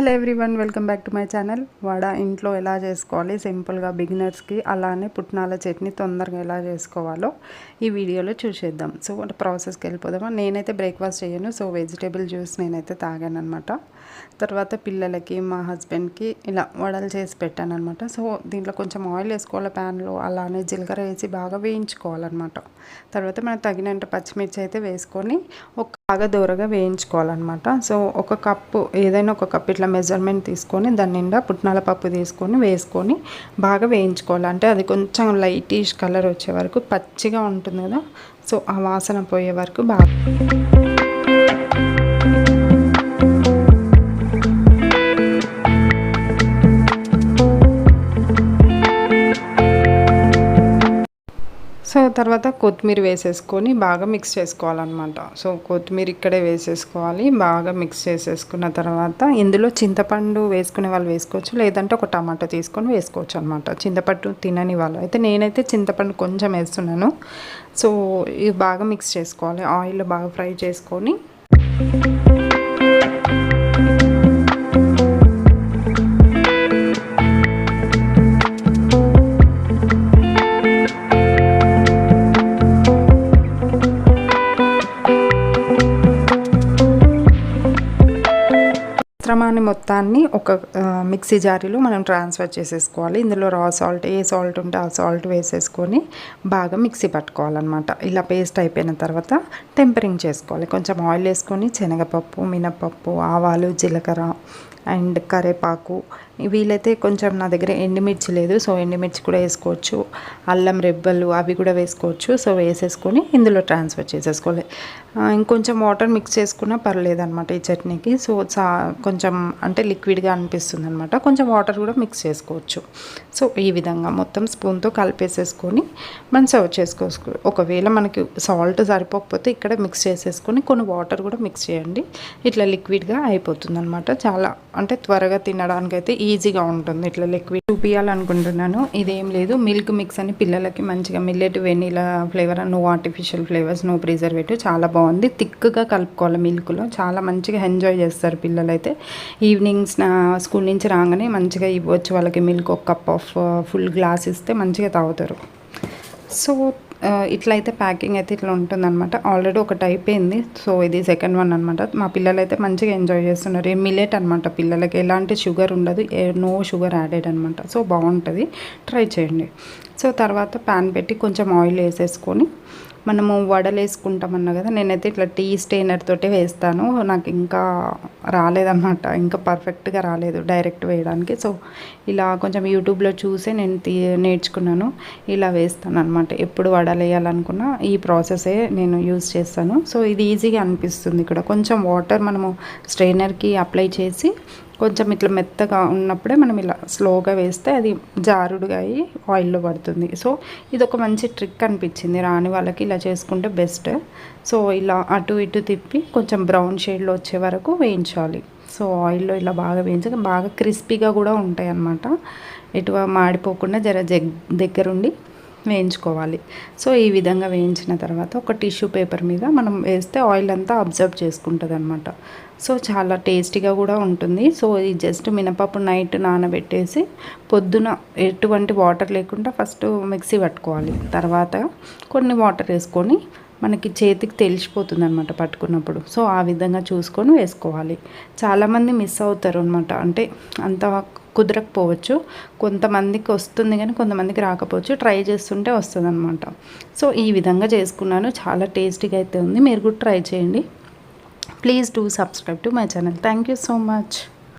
Hello everyone welcome back to my channel vada ఇంట్లో ఎలా చేసుకోవాలి? సింపుల్గా బిగినర్స్కి అలానే పుట్నాల చట్నీ తొందరగా ఎలా చేసుకోవాలో ఈ వీడియోలో చూసేద్దాం. సో ప్రాసెస్కి వెళ్ళిపోదామా? నేనైతే బ్రేక్ఫాస్ట్ చేయను సో వెజిటేబుల్ జ్యూస్ నేనైతే తాగాను అనమాట తర్వాత పిల్లలకి మా హస్బెండ్కి ఇలా వడలు చేసి పెట్టాను అనమాట సో దీంట్లో కొంచెం ఆయిల్ వేసుకోవాలి ప్యాన్లో అలానే జీలకర్ర వేసి బాగా వేయించుకోవాలన్నమాట. తర్వాత మనకు తగినంత పచ్చిమిర్చి అయితే వేసుకొని ఒక బాగా దూరగా వేయించుకోవాలన్నమాట. సో ఒక కప్పు ఏదైనా ఒక కప్పు ఇట్లా మెజర్మెంట్ తీసుకొని దాని నిండా పుట్నాల పప్పు తీసుకొని వేసుకొని బాగా వేయించుకోవాలి. అంటే అది కొంచెం లైటిష్ కలర్ వచ్చే వరకు పచ్చిగా ఉంటుంది కదా. సో ఆ వాసన పోయే వరకు బాగా తర్వాత కొత్తిమీర వేసేసుకొని బాగా మిక్స్ చేసుకోవాలన్నమాట. సో కొత్తిమీర ఇక్కడే వేసేసుకోవాలి. బాగా మిక్స్ చేసేసుకున్న తర్వాత ఇందులో చింతపండు వేసుకునే వాళ్ళు వేసుకోవచ్చు. లేదంటే ఒక టమాటో తీసుకొని వేసుకోవచ్చు అనమాట చింతపండు తినని వాళ్ళు. అయితే నేనైతే చింతపండు కొంచెం వేస్తున్నాను. సో ఇవి బాగా మిక్స్ చేసుకోవాలి. ఆయిల్ బాగా ఫ్రై చేసుకొని. మిశ్రమాన్ని మొత్తాన్ని ఒక మిక్సీ జారీలో మనం ట్రాన్స్ఫర్ చేసేసుకోవాలి. ఇందులో రా సాల్ట్ ఏ సాల్ట్ ఉంటే ఆ సాల్ట్ వేసేసుకొని బాగా మిక్సీ పట్టుకోవాలన్నమాట. ఇలా పేస్ట్ అయిపోయిన తర్వాత టెంపరింగ్ చేసుకోవాలి. కొంచెం ఆయిల్ వేసుకొని శనగపప్పు మినపప్పు ఆవాలు జీలకర్ర అండ్ కరేపాకు వీలైతే కొంచెం నా దగ్గర ఎండుమిర్చి లేదు. సో ఎండుమిర్చి కూడా వేసుకోవచ్చు. అల్లం రెబ్బలు అవి కూడా వేసుకోవచ్చు. సో వేసేసుకొని ఇందులో ట్రాన్స్ఫర్ చేసేసుకోవాలి. ఇంకొంచెం వాటర్ మిక్స్ చేసుకున్నా పర్లేదు అనమాట ఈ చట్నీకి. సో చా కొంచెం కొంచెం అంటే లిక్విడ్గా అనిపిస్తుంది అనమాట కొంచెం వాటర్ కూడా మిక్స్ చేసుకోవచ్చు. సో ఈ విధంగా మొత్తం స్పూన్తో కలిపేసేసుకొని మనం సర్వ్ చేసుకోవచ్చు ఒకవేళ మనకి సాల్ట్ సరిపోకపోతే ఇక్కడ మిక్స్ చేసేసుకొని కొన్ని వాటర్ కూడా మిక్స్ చేయండి. ఇట్లా లిక్విడ్గా అయిపోతుంది అనమాట చాలా అంటే త్వరగా తినడానికి అయితే ఈజీగా ఉంటుంది ఇట్లా లిక్విడ్. చూపించాలనుకుంటున్నాను ఇదేం లేదు. మిల్క్ మిక్స్ అని పిల్లలకి మంచిగా millet vanilla flavour no artificial flavours no preservative చాలా బాగుంది. థిక్గా కలుపుకోవాలి మిల్క్లో. చాలా మంచిగా ఎంజాయ్ చేస్తారు పిల్లలైతే. ఈవినింగ్స్ స్కూల్ నుంచి రాగానే మంచిగా ఇవ్వచ్చు. వాళ్ళకి మిల్క్ ఒక కప్ ఆఫ్ ఫుల్ గ్లాస్ ఇస్తే మంచిగా తాగుతారు. సో uh, ఇట్లయితే ప్యాకింగ్ అయితే ఇట్లా ఉంటుందన్నమాట. ఆల్రెడీ ఒకటి అయిపోయింది. సో ఇది సెకండ్ వన్ అనమాట మా పిల్లలు అయితే మంచిగా ఎంజాయ్ చేస్తున్నారు. మిలెట్ అనమాట పిల్లలకి. ఎలాంటి షుగర్ ఉండదు. నో షుగర్ యాడెడ్ అనమాట సో బాగుంటుంది. ట్రై చేయండి. సో తర్వాత ప్యాన్ పెట్టి కొంచెం ఆయిల్ వేసేసుకొని మనము వడలేసుకుంటామన్నా కదా నేనైతే ఇట్లా టీ స్టెయినర్ తోటే వేస్తాను. నాకు ఇంకా రాలేదన్నమాట. ఇంకా పర్ఫెక్ట్గా రాలేదు డైరెక్ట్ వేయడానికి. సో ఇలా కొంచెం యూట్యూబ్లో చూసే నేను తీ నేర్చుకున్నాను. ఇలా వేస్తాను అనమాట ఎప్పుడు వడలేయాలనుకున్నా ఈ ప్రాసెసే నేను యూజ్ చేస్తాను. సో ఇది ఈజీగా అనిపిస్తుంది ఇక్కడ. కొంచెం వాటర్ మనము స్ట్రెయినర్కి అప్లై చేసి కొంచెం ఇట్లా మెత్తగా ఉన్నప్పుడే మనం ఇలా స్లోగా వేస్తే అది జారుడుగా అయ్యి ఆయిల్లో పడుతుంది. సో ఇది ఒక మంచి ట్రిక్ అనిపించింది రాని వాళ్ళకి ఇలా చేసుకుంటే బెస్ట్. సో ఇలా అటు ఇటు తిప్పి కొంచెం బ్రౌన్ షేడ్లో వచ్చే వరకు వేయించాలి. సో ఆయిల్లో ఇలా బాగా వేయించక బాగా క్రిస్పీగా కూడా ఉంటాయి అన్నమాట ఎటు మాడిపోకుండా జర జగ్ దగ్గరుండి వేయించుకోవాలి. సో ఈ విధంగా వేయించిన తర్వాత ఒక టిష్యూ పేపర్ మీద మనం వేస్తే ఆయిల్ అంతా అబ్జర్వ్ చేసుకుంటుంది అనమాట సో చాలా టేస్టీగా కూడా ఉంటుంది. సో ఇది జస్ట్ మినపప్పు నైట్ నానబెట్టేసి పొద్దున ఎటువంటి వాటర్ లేకుండా ఫస్ట్ మిక్సీ పట్టుకోవాలి. తర్వాత కొన్ని వాటర్ వేసుకొని మనకి చేతికి తెలిసిపోతుంది అనమాట పట్టుకున్నప్పుడు. సో ఆ విధంగా చూసుకొని వేసుకోవాలి. చాలామంది మిస్ అవుతారు అనమాట అంటే అంత కుదరకపోవచ్చు. కొంతమందికి వస్తుంది కానీ కొంతమందికి రాకపోవచ్చు. ట్రై చేస్తుంటే వస్తుంది అనమాట సో ఈ విధంగా చేసుకున్నాను. చాలా టేస్టీగా అయితే ఉంది. మీరు కూడా ట్రై చేయండి. Please do subscribe to my channel. Thank you so much.